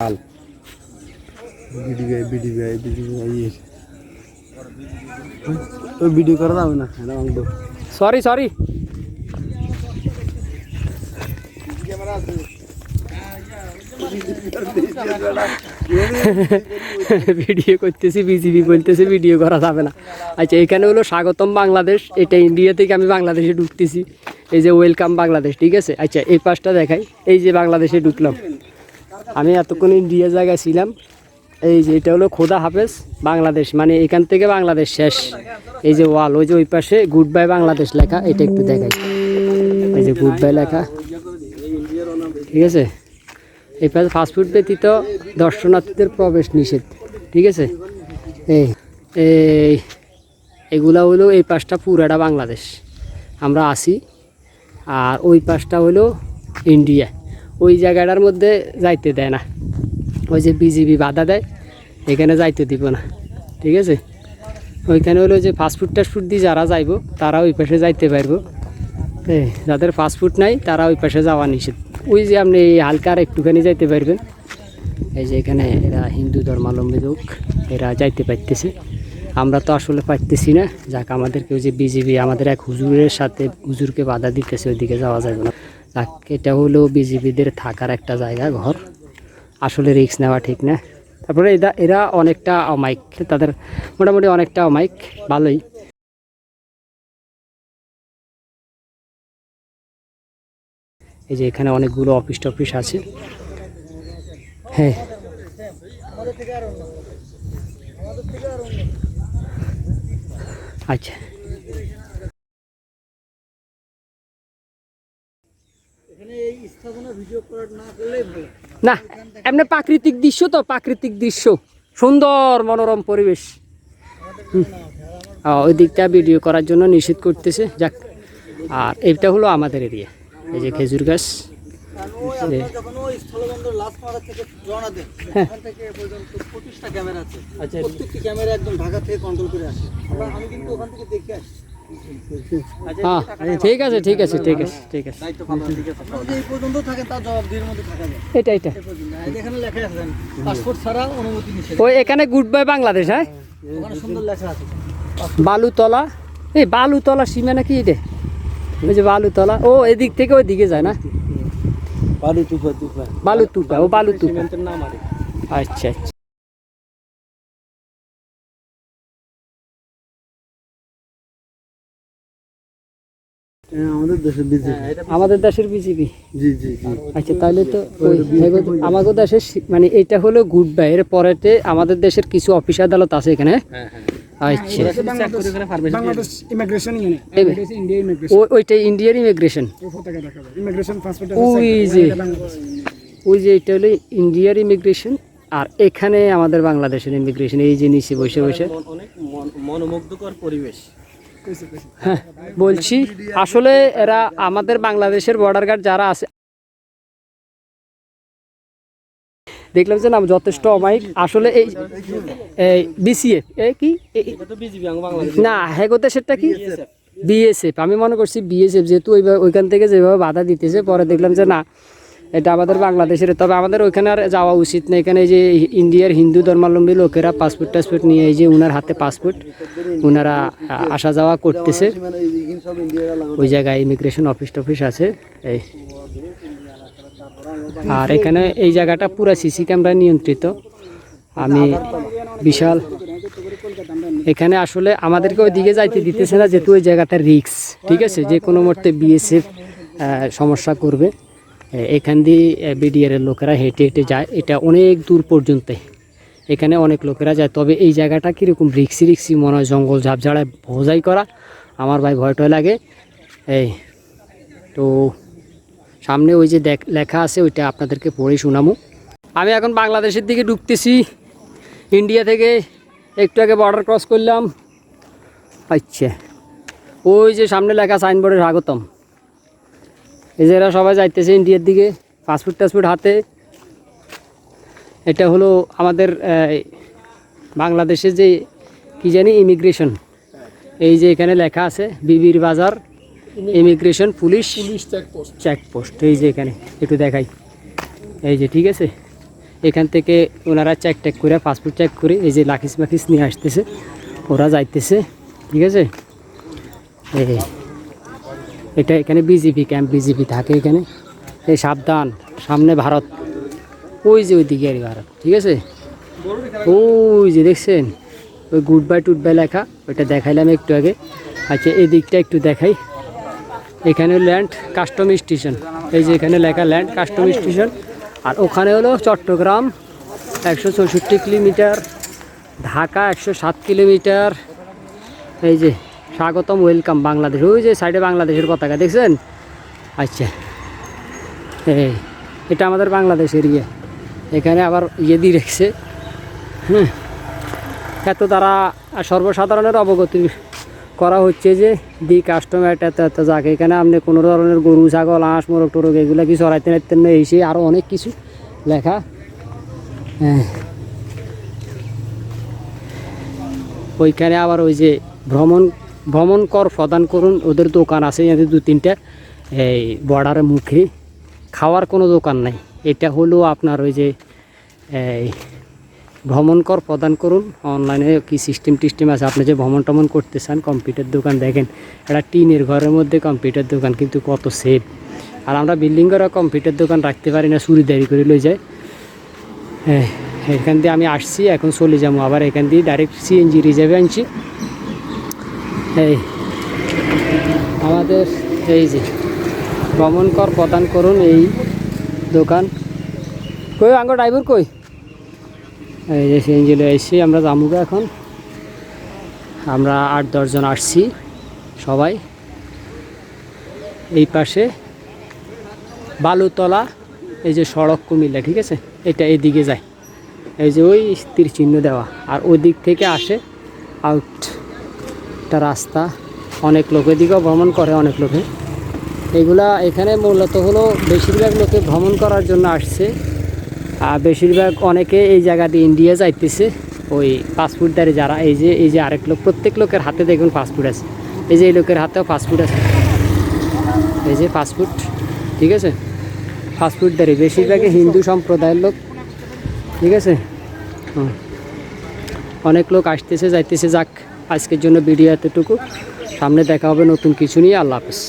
লাল video করা যাবে না? সরি সরি ভিডিও করতেছি, বিজিবি বলতেছে ভিডিও করা যাবে না। আচ্ছা এখানে হলো স্বাগতম বাংলাদেশ। এটা ইন্ডিয়া থেকে আমি বাংলাদেশে ঢুকতেছি। এই যে ওয়েলকাম বাংলাদেশ, ঠিক আছে? আচ্ছা এই পাশটা দেখাই। এই যে বাংলাদেশে ঢুকলাম। আমি এতক্ষণ ইন্ডিয়া জায়গায় ছিলাম। এই যে এটা হলো খোদা হাফেজ, বাংলাদেশ মানে এখান থেকে বাংলাদেশ শেষ। এই যে ওয়াল, ওই যে ওই পাশে গুড বাই বাংলাদেশ লেখা, এটা একটু দেখাই। এই যে গুড বাই লেখা। ঠিক আছে? এই পাশে ফাস্টফুড ব্যতীত দর্শনার্থীদের প্রবেশ নিষেধ। ঠিক আছে? এই এই, এগুলা হলো এই পাশটা পুরাটা বাংলাদেশ। আমরা আসি। আর ওই পাশটা হলো ইন্ডিয়া। ওই জায়গাটার মধ্যে যাইতে দেয় না। ওই যে বিজিবি বাধা দেয় এখানে যাইতে দিব না। ঠিক আছে? ওইখানে হলো যে ফাস্টফুড টাস্টফুড দিয়ে যারা যাইবো তারা ওই পাশে যাইতে পারব। এই, যাদের ফাস্টফুড নাই তারা ওই পাশে যাওয়া নিষেধ। ওই যে আপনি হালকা আর একটুখানি যাইতে পারবেন। এই যে এখানে এরা হিন্দু ধর্মাবলম্বী লোক এরা যাইতে পারতেছে। আমরা তো আসলে পারতেছি না। যাক আমাদেরকে ওই যে বিজিবি আমাদের এক হুজুরের সাথে হুজুরকে বাধা দিতেছে ওইদিকে যাওয়া যাবে না। এটা হলো বিজিবিদের থাকার একটা জায়গা, ঘর। আসলে রিস্ক নেওয়া ঠিক না। তারপরে এরা এরা অনেকটা অমাইক তাদের মোটামুটি অনেকটা অমাইক ভালোই। এই যে এখানে অনেকগুলো অফিস টফিস আছে। হ্যাঁ। আচ্ছা। না এমনি প্রাকৃতিক দৃশ্য তো প্রাকৃতিক দৃশ্য। সুন্দর মনোরম পরিবেশ। ওই দিকটা ভিডিও করার জন্য নিষেধ করতেছে। যাক আর এটা হলো আমাদের এরিয়া। এই যে খেজুর গাছ। হ্যাঁ। আচ্ছা। প্রত্যেকটি ক্যামেরা একদম ঢাকা থেকে কন্ট্রোল করে আসে। আমি কিন্তু ওখান থেকে দেখে আসি। হ্যাঁ ঠিক আছে ঠিক আছে ঠিক আছে ঠিক আছে। এটা এটা। এই পর্যন্ত। আর এখানে লেখা আছে পাসপোর্ট ছাড়া অনুমতি নিষেধ। ওই এখানে গুড বাই বাংলাদেশ হ্যাঁ? ওখানে সুন্দর লেখা আছে। বালুতলা। এই বালুতলা সীমা নাকি এটা ওই যে বালুতলা। ও এদিক থেকে ওই দিকে যায় না? বালু তুফা তুফা বালু তুপা ও বালু আরে। আচ্ছা আচ্ছা। আমাদের দেশে বিজেপি। আমাদের দেশের বিজেপি? জি জি জি। আচ্ছা তাহলে তো আমাদের দেশের মানে এটা হলো গুড বাই এর পরেতে আমাদের দেশের কিছু অফিস আদালত আছে এখানে। হ্যাঁ হ্যাঁ। আচ্ছা। বাংলাদেশ ইমিগ্রেশন ইউনিট এই ইন্ডিয়া ইমিগ্রেশন ও- ওইটা ইন্ডিয়ার ইমিগ্রেশন এই পতাকা দেখাবে। ইমিগ্রেশন পাসপোর্ট ওই যে ওই যে এটা হলো ইন্ডিয়ার ইমিগ্রেশন আর এখানে আমাদের বাংলাদেশের ইমিগ্রেশন এই যে নিচে বসে বসে। অনেক মনোমুগ্ধকর পরিবেশ। হ্যাঁ বলছি আসলে এরা আমাদের বাংলাদেশের বর্ডার গার্ড যারা আছে দেখলাম যে নাম যথেষ্ট অমায়িক। আসলে এই এই বিসিএফ এ কি? না হেগো দেশেরটা কি? বিএসএফ আমি মনে করছি বিএসএফ যেহেতু ওইখান থেকে যেভাবে বাধা দিতেছে পরে দেখলাম যে না এটা আমাদের বাংলাদেশের, তবে আমাদের ওইখানে আর যাওয়া উচিত না। এখানে যে ইন্ডিয়ার হিন্দু ধর্মাবলম্বী লোকেরা পাসপোর্ট টাসপোর্ট নিয়ে এই যে উনার হাতে পাসপোর্ট ওনারা আসা যাওয়া করতেছে। ওই জায়গায় ইমিগ্রেশন অফিস টফিস আছে, এই। আর এখানে এই জায়গাটা পুরো সিসি ক্যামেরা নিয়ন্ত্রিত। আমি বিশাল, এখানে আসলে আমাদেরকে ওইদিকে যাইতে দিতেছে না, যেহেতু ওই জায়গাটা রিক্স ঠিক আছে? যে কোনো মুহূর্তে বিএসএফ সমস্যা করবে। এখান দিয়ে বিডিআর এর লোকেরা হেঁটে হেঁটে যায়। এটা অনেক দূর পর্যন্ত। এখানে অনেক লোকেরা যায়। তবে এই জায়গাটা কীরকম রিক্সি রিক্সি মনে হয় জঙ্গল ঝাপঝাড়ায় ভোজাই করা। আমার ভাই ভয় টয় লাগে। এই, তো সামনে ওই যে দেখ লেখা আছে, ওইটা আপনাদেরকে পড়ে শোনামো আমি এখন বাংলাদেশের দিকে ঢুকতেছি। ইন্ডিয়া থেকে একটু আগে বর্ডার ক্রস করলাম। আচ্ছা। ওই যে সামনে লেখা সাইনবোর্ডে স্বাগতম। এই যে এরা সবাই যাইতেছে ইন্ডিয়ার দিকে পাসপোর্ট টাসপোর্ট হাতে। এটা হলো আমাদের বাংলাদেশের যে কি জানি ইমিগ্রেশন এই যে এখানে লেখা আছে Bibir Bazar immigration police police checkpost checkpost এই যে এখানে একটু দেখাই। এই যে ঠিক আছে? এখান থেকে ওনারা চেক টেক করে পাসপোর্ট চেক করে এই যে লাখিস মাখিস নিয়ে আসতেছে ওরা যাইতেছে ঠিক আছে? এই এটা এখানে বিজেপি ক্যাম্প বিজেপি থাকে এখানে। এই সাবধান, সামনে ভারত। ওই যে ওইদিকে আর ভারত, ঠিক আছে? ওই যে দেখছেন? ওই গুড বাই টুড বাই লেখা, ওইটা দেখাইলাম একটু আগে। আচ্ছা এই দিকটা একটু দেখাই। এখানে ল্যান্ড কাস্টম স্টেশন। এই যে এখানে লেখা ল্যান্ড কাস্টম স্টেশন। আর ওখানে হলো চট্টগ্রাম একশো চৌষট্টি কিলোমিটার, ঢাকা একশো সাত কিলোমিটার। এই যে স্বাগতম ওয়েলকাম বাংলাদেশ। ওই যে সাইডে বাংলাদেশের পতাকা, দেখছেন? আচ্ছা। এই, এটা আমাদের বাংলাদেশের ইয়ে। এখানে আবার ইয়ে দিয়ে রেখেছে। হ্যাঁ। এত তারা সর্বসাধারণের অবগতি করা হচ্ছে যে, দি কাস্টমার এত এত যাকে। এখানে আপনি কোনো ধরনের গরু, ছাগল, হাঁস, মোরগ, টোরগ এগুলো কি চড়াইতে নাইতেন না, এই সেই আরও অনেক কিছু লেখা। হ্যাঁ। ওইখানে আবার ওই যে ভ্রমণ ভ্রমণ কর, প্রদান করুন। ওদের দোকান আছে এদের দু তিনটা। এই বর্ডারের মুখে খাওয়ার কোনো দোকান নাই। এটা হলো আপনার ওই যে, এই ভ্রমণ কর, প্রদান করুন। অনলাইনে কি সিস্টেম টিস্টেম আছে? আপনি যে ভ্রমণ টমন করতে চান কম্পিউটার দোকান দেখেন একটা টিনের ঘরের মধ্যে কম্পিউটার দোকান, কিন্তু কত সেফ আর আমরা বিল্ডিং করে কম্পিউটার দোকান রাখতে পারি না চুরিদারি করে লই যায়। হ্যাঁ এখান দিয়ে আমি আসছি, এখন চলে যাব। আবার এখান দিয়ে ডাইরেক্ট সিএনজি রিজার্ভে আনছি। এই, আমাদের এই যে ভ্রমণ কর প্রদান করুন এই দোকান। কই আঙ্গ ড্রাইভার কই? এই যে সিএনজি এসেছি, আমরা জামুগা এখন। আমরা আট দশজন আসছি সবাই। এই পাশে বালুতলা, এই যে সড়ক কুমিল্লা, ঠিক আছে? এটা এদিকে যায়। এই যে ওই তীর চিহ্ন দেওয়া। আর ওই দিক থেকে আসে আউট একটা রাস্তা। অনেক লোক এদিকেও ভ্রমণ করে, অনেক লোকে। এগুলা এখানে মূলত হলো বেশিরভাগ লোকে ভ্রমণ করার জন্য আসছে। আর বেশিরভাগ অনেকে এই জায়গা দিয়ে ইন্ডিয়া যাইতেছে। ওই পাসপোর্টদারে যারা, এই যে এই যে আরেক লোক, প্রত্যেক লোকের হাতে দেখুন পাসপোর্ট আছে। এই যে এই লোকের হাতেও পাসপোর্ট আছে। এই যে পাসপোর্ট ঠিক আছে? পাসপোর্টদারি বেশিরভাগই হিন্দু সম্প্রদায়ের লোক, ঠিক আছে। অনেক লোক আসতেছে, যাইতেছে, যাক। আজকের জন্য ভিডিও এতটুকু। সামনে দেখা হবে নতুন কিছু নিয়ে। আল্লাহ হাফেজ।